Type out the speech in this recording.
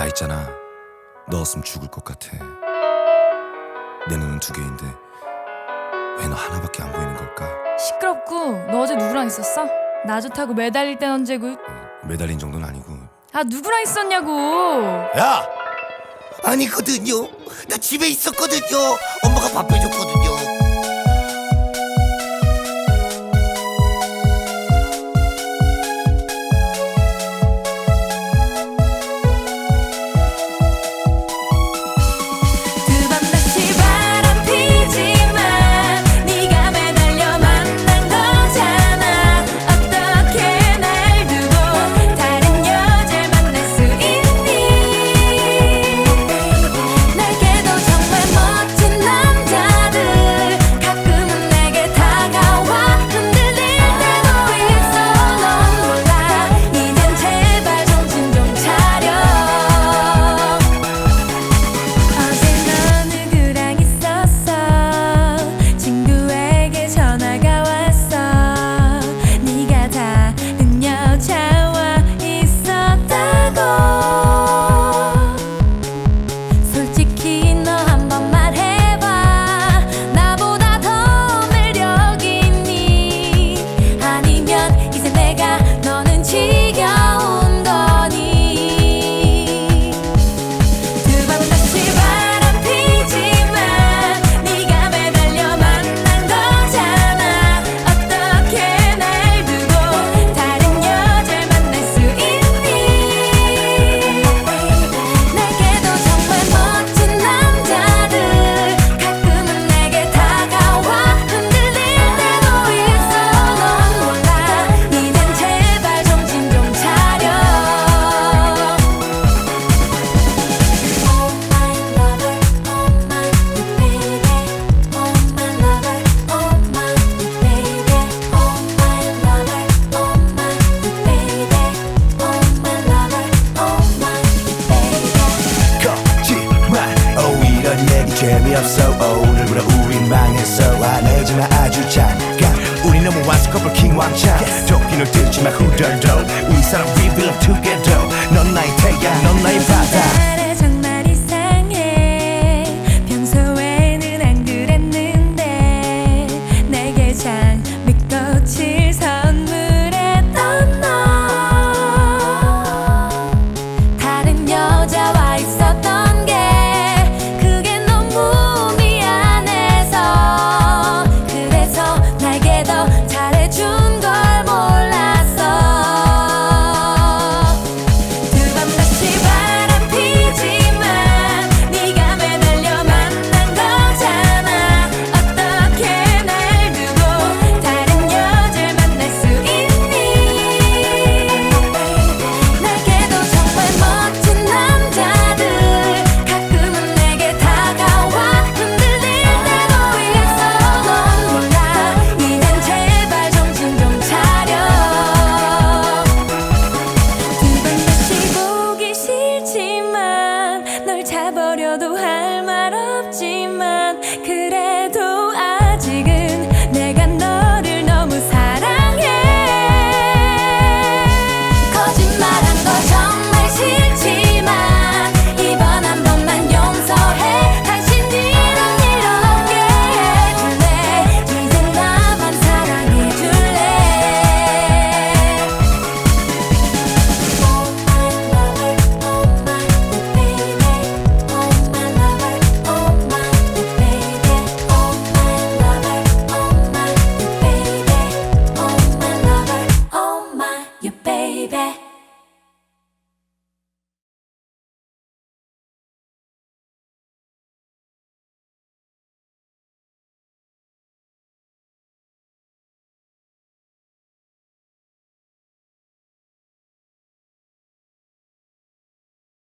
나 있잖아. 넣었으면 죽을 것 같아. 내 눈은 두 개인데 왜 너 하나밖에 안 보이는 걸까? 시끄럽고 너 어제 누구랑 있었어? 나 좋다고 매달릴 땐 언제고 그- 어, 매달린 정도는 아니고. 아 누구랑 있었냐고! 야! 아니거든요. 나 집에 있었거든요. 엄마가 바빠졌거든요.